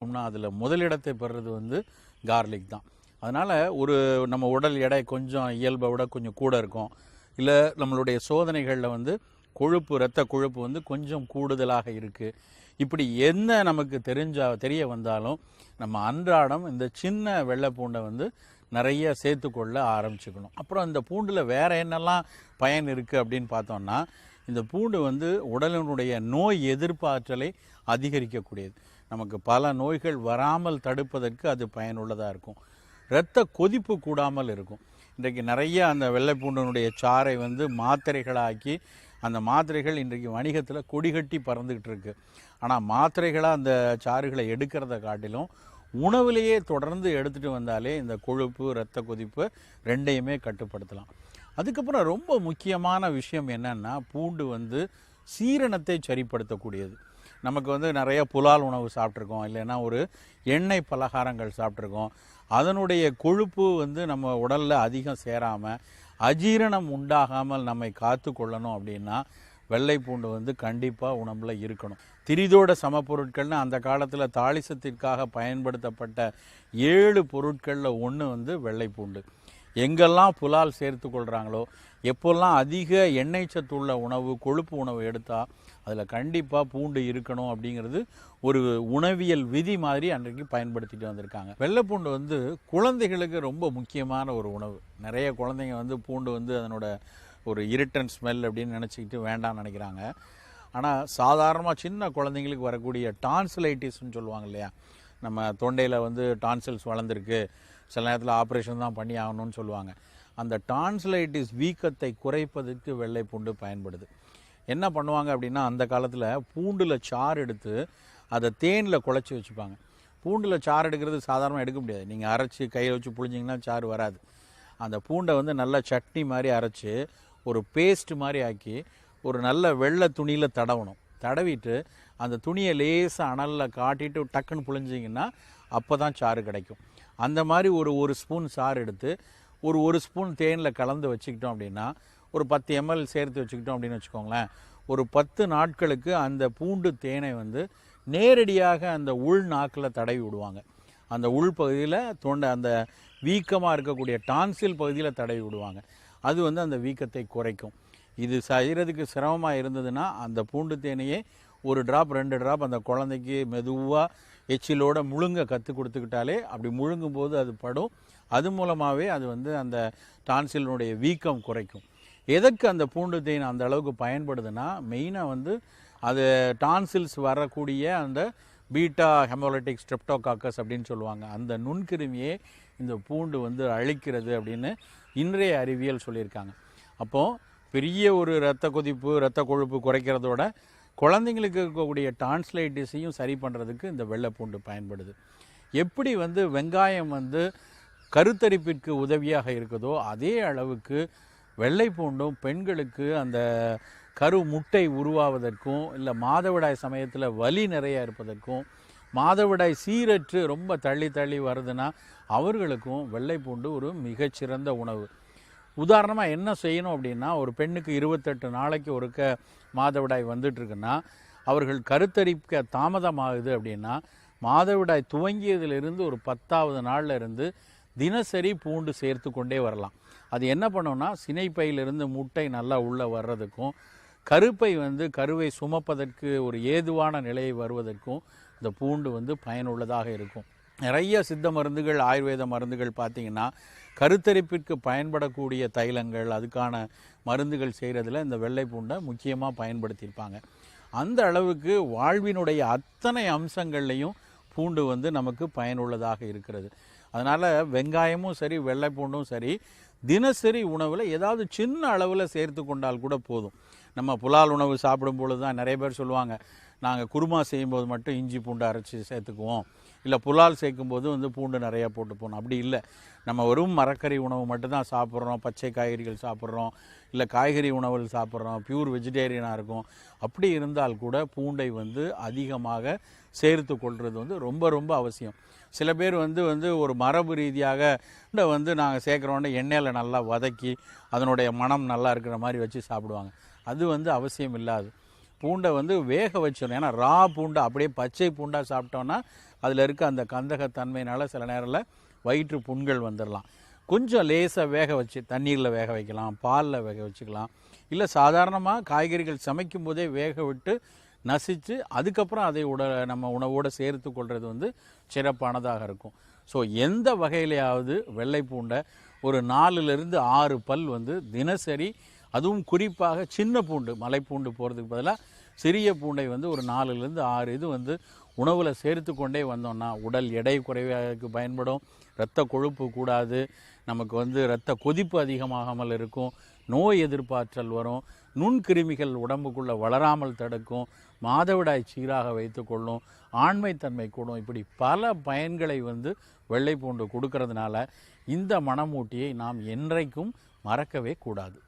அதில் முதலிடத்தை பெறுறது வந்து கார்லிக் தான். அதனால் ஒரு நம்ம உடல் எடை கொஞ்சம் இயல்பை விட கொஞ்சம் கூட இருக்கும். இல்லை நம்மளுடைய சோதனைகளில் வந்து கொழுப்பு இரத்த கொழுப்பு வந்து கொஞ்சம் கூடுதலாக இருக்குது இப்படி என்ன நமக்கு தெரிஞ்சா தெரிய வந்தாலும் நம்ம அன்றாடம் இந்த சின்ன வெள்ளை பூண்டை வந்து நிறைய சேர்த்துக்கொள்ள ஆரம்பிச்சுக்கணும். அப்புறம் இந்த பூண்டில் வேறு என்னெல்லாம் பயன் இருக்குது அப்படின்னு பார்த்தோம்னா இந்த பூண்டு வந்து உடலினுடைய நோய் எதிர்ப்பாற்றலை அதிகரிக்கக்கூடியது. நமக்கு பல நோய்கள் வராமல் தடுப்பதற்கு அது பயனுள்ளதாக இருக்கும். இரத்த கொதிப்பு கூடாமல் இருக்கும். இன்றைக்கு நிறைய அந்த வெள்ளைப்பூண்டனுடைய சாறை வந்து மாத்திரைகளாக்கி அந்த மாத்திரைகள் இன்றைக்கு வணிகத்தில் கொடிகட்டி பறந்துக்கிட்டு இருக்கு. ஆனால் மாத்திரைகளாக அந்த சாறுகளை எடுக்கிறத காட்டிலும் உணவிலேயே தொடர்ந்து எடுத்துகிட்டு வந்தாலே இந்த கொழுப்பு இரத்த கொதிப்பு ரெண்டையுமே கட்டுப்படுத்தலாம். அதுக்கப்புறம் ரொம்ப முக்கியமான விஷயம் என்னென்னா பூண்டு வந்து சீரணத்தை சரிப்படுத்தக்கூடியது. நமக்கு வந்து நிறைய புலால் உணவு சாப்பிட்ருக்கோம். இல்லைன்னா ஒரு எண்ணெய் பலகாரங்கள் சாப்பிட்ருக்கோம். அதனுடைய கொழுப்பு வந்து நம்ம உடலில் அதிகம் சேராமல் அஜீரணம் உண்டாகாமல் நம்மை காத்து கொள்ளணும் அப்படின்னா வெள்ளை பூண்டு வந்து கண்டிப்பாக உணவில் இருக்கணும். திரிதோட சமப்பொருட்கள்னு அந்த காலத்தில் தாளிசத்திற்காக பயன்படுத்தப்பட்ட ஏழு பொருட்களில் ஒன்று வந்து வெள்ளை பூண்டு. எங்கெல்லாம் புலால் சேர்த்து கொள்கிறாங்களோ எப்போல்லாம் அதிக எண்ணெய் சத்துள்ள உணவு கொழுப்பு உணவு எடுத்தால் அதில் கண்டிப்பாக பூண்டு இருக்கணும் அப்படிங்கிறது ஒரு உணவியல் விதி மாதிரி அன்றைக்கு பயன்படுத்திட்டு வந்திருக்காங்க. வெள்ளைப்பூண்டு வந்து குழந்தைகளுக்கு ரொம்ப முக்கியமான ஒரு உணவு. நிறைய குழந்தைங்க வந்து பூண்டு வந்து அதனோட ஒரு இருட்டன் ஸ்மெல் அப்படின்னு நினச்சிக்கிட்டு வேண்டாம்னு நினைக்கிறாங்க. ஆனால் சாதாரணமாக சின்ன குழந்தைங்களுக்கு வரக்கூடிய டான்சிலைட்டிஸ்ன்னு சொல்லுவாங்க இல்லையா? நம்ம தொண்டையில் வந்து டான்சில்ஸ் வளர்ந்துருக்கு. சில நேரத்தில் ஆப்ரேஷன் தான் பண்ணி ஆகணும்னு சொல்லுவாங்க. அந்த டான்சிலைட்டிஸ் வீக்கத்தை குறைப்பதற்கு வெள்ளை பூண்டு பயன்படுது. என்ன பண்ணுவாங்க அப்படின்னா அந்த காலத்தில் பூண்டில் சாறு எடுத்து அதை தேனில் குழச்சி வச்சுப்பாங்க. பூண்டில் சாறு எடுக்கிறது சாதாரணமாக எடுக்க முடியாது. நீங்கள் அரைச்சி கையில் வச்சு புழிஞ்சிங்கன்னா சாறு வராது. அந்த பூண்டை வந்து நல்லா சட்னி மாதிரி அரைச்சி ஒரு பேஸ்ட் மாதிரி ஆக்கி ஒரு நல்ல வெள்ளை துணியில் தடவணும். தடவிட்டு அந்த துணியை லேசாக அனலில் காட்டிட்டு டக்குன்னு புழிஞ்சிங்கன்னா அப்போ தான் சாறு கிடைக்கும். அந்த மாதிரி ஒரு ஒரு ஸ்பூன் சாறு எடுத்து ஒரு ஒரு ஸ்பூன் தேனில் கலந்து வச்சுக்கிட்டோம் அப்படின்னா ஒரு பத்து எம்எல் சேர்த்து வச்சுக்கிட்டோம் அப்படின்னு வச்சுக்கோங்களேன். ஒரு பத்து நாட்களுக்கு அந்த பூண்டு தேனை வந்து நேரடியாக அந்த உள் நாக்கில் தடவி விடுவாங்க. அந்த உள் பகுதியில் தோண்ட அந்த வீக்கமாக இருக்கக்கூடிய டான்சில் பகுதியில் தடவி விடுவாங்க. அது வந்து அந்த வீக்கத்தை குறைக்கும். இது செய்கிறதுக்கு சிரமமாக இருந்ததுன்னா அந்த பூண்டு தேனையே ஒரு ட்ராப் ரெண்டு ட்ராப் அந்த குழந்தைக்கு மெதுவாக எச்சிலோட முழுங்க கற்றுக் கொடுத்துக்கிட்டாலே அப்படி முழுங்கும் போது அது படும். அது மூலமாகவே அது வந்து அந்த டான்சிலினுடைய வீக்கம் குறைக்கும். எதற்கு அந்த பூண்டு தேன் அந்த அளவுக்கு பயன்படுதுன்னா மெயினாக வந்து அது டான்சில்ஸ் வரக்கூடிய அந்த பீட்டா ஹெமோலட்டிக் ஸ்ட்ரெப்டோகாக்கஸ் அப்படின்னு சொல்லுவாங்க. அந்த நுண்கிருமியே இந்த பூண்டு வந்து அழிக்கிறது அப்படின்னு இன்றைய அறிவியல் சொல்லியிருக்காங்க. அப்போது பெரிய ஒரு இரத்த கொதிப்பு இரத்த கொழுப்பு குறைக்கிறதோட குழந்தைங்களுக்கு இருக்கக்கூடிய டான்ஸ்லைட்டிஸையும் சரி பண்ணுறதுக்கு இந்த வெள்ளைப்பூண்டு பயன்படுது. எப்படி வந்து வெங்காயம் வந்து கருத்தரிப்பிற்கு உதவியாக இருக்குதோ அதே அளவுக்கு வெள்ளை பூண்டும் பெண்களுக்கு அந்த கரு முட்டை உருவாவதற்கும் இல்லை மாதவிடாய் சமயத்தில் வலி நிறைய இருப்பதற்கும் மாதவிடாய் சீரற்று ரொம்ப தள்ளி தள்ளி வருதுன்னா அவர்களுக்கும் வெள்ளை பூண்டு ஒரு மிகச்சிறந்த உணவு. உதாரணமாக என்ன செய்யணும் அப்படின்னா ஒரு பெண்ணுக்கு இருபத்தெட்டு நாளைக்கு ஒருக்க மாதவிடாய் வந்துட்டுருக்குன்னா அவர்கள் கருத்தரிக்க தாமதமாகுது அப்படின்னா மாதவிடாய் துவங்கியதிலிருந்து ஒரு பத்தாவது நாளில் இருந்து தினசரி பூண்டு சேர்த்து கொண்டே வரலாம். அது என்ன பண்ணோம்னா சினைப்பையிலிருந்து முட்டை நல்லா உள்ளே வர்றதுக்கும் கருப்பை வந்து கருவை சுமப்பதற்கு ஒரு ஏதுவான நிலையை வருவதற்கும் இந்த பூண்டு வந்து பயனுள்ளதாக இருக்கும். நிறைய சித்த மருந்துகள் ஆயுர்வேத மருந்துகள் பார்த்திங்கன்னா கருத்தரிப்பிற்கு பயன்படக்கூடிய தைலங்கள் அதுக்கான மருந்துகள் செய்கிறதுல இந்த வெள்ளை பூண்டை முக்கியமாக பயன்படுத்தியிருப்பாங்க. அந்த அளவுக்கு வாழ்வினுடைய அத்தனை அம்சங்கள்லையும் பூண்டு வந்து நமக்கு பயனுள்ளதாக இருக்கிறது. அதனால் வெங்காயமும் சரி வெள்ளை பூண்டும் சரி தினசரி உணவில் ஏதாவது சின்ன அளவில் சேர்த்து கொண்டால் கூட போதும். நம்ம புலால் உணவு சாப்பிடும் பொழுது தான் நிறைய பேர் சொல்லுவாங்க நாங்கள் குருமா செய்யும்போது மட்டும் இஞ்சி பூண்டு அரைச்சி சேர்த்துக்குவோம். இல்லை புலால் சேர்க்கும்போது வந்து பூண்டு நிறையா போட்டு போகணும் அப்படி இல்லை. நம்ம வெறும் மரக்கறி உணவு மட்டும்தான் சாப்பிட்றோம். பச்சை காய்கறிகள் சாப்பிட்றோம். இல்லை காய்கறி உணவுகள் சாப்பிட்றோம். பியூர் வெஜிடேரியனாக இருக்கும். அப்படி இருந்தால் கூட பூண்டை வந்து அதிகமாக சேர்த்து கொள்வது வந்து ரொம்ப ரொம்ப அவசியம். சில பேர் வந்து வந்து ஒரு மரபு ரீதியாக வந்து நாங்கள் சேர்க்குறோன்னு எண்ணெயில் நல்லா வதக்கி அதனுடைய மனம் நல்லா இருக்கிற மாதிரி வச்சு சாப்பிடுவாங்க. அது வந்து அவசியம் இல்லாது. பூண்டை வந்து வேக வச்சிடணும். ஏன்னா ரா பூண்டை அப்படியே பச்சை பூண்டாக சாப்பிட்டோன்னா அதில் இருக்க அந்த கந்தகத்தன்மையினால் சில நேரத்தில் வயிற்று புண்கள் வந்துடலாம் கொஞ்சம் லேசாக வேக வச்சு தண்ணீரில் வேக வைக்கலாம் பாலில் வேக வச்சுக்கலாம். இல்லை சாதாரணமாக காய்கறிகள் சமைக்கும் போதே வேக விட்டு நசித்து அதுக்கப்புறம் அதை உட நம்ம உணவோடு சேர்த்து கொள்வது வந்து சிறப்பானதாக இருக்கும். ஸோ எந்த வகையிலையாவது வெள்ளை பூண்டை ஒரு நாலுலேருந்து ஆறு பல் வந்து தினசரி அதுவும் குறிப்பாக சின்ன பூண்டு மலைப்பூண்டு போகிறதுக்கு பதிலாக சிறிய பூண்டை வந்து ஒரு நாலுலேருந்து ஆறு இது வந்து உணவில் சேர்த்து கொண்டே வந்தோம்னா உடல் எடை குறைவாக பயன்படும் இரத்த கொழுப்பு கூடாது நமக்கு வந்து இரத்த கொதிப்பு அதிகமாகாமல் இருக்கும் நோய் எதிர்ப்பாற்றல் வரும் நுண்கிருமிகள் உடம்புக்குள்ளே வளராமல் தடுக்கும் மாதவிடாய் சீராக வைத்துக்கொள்ளும் ஆண்மைத்தன்மை கூடும். இப்படி பல பயன்களை வந்து வெள்ளை பூண்டு கொடுக்கறதுனால இந்த மணமூட்டியை நாம் என்றைக்கும் மறக்கவே கூடாது.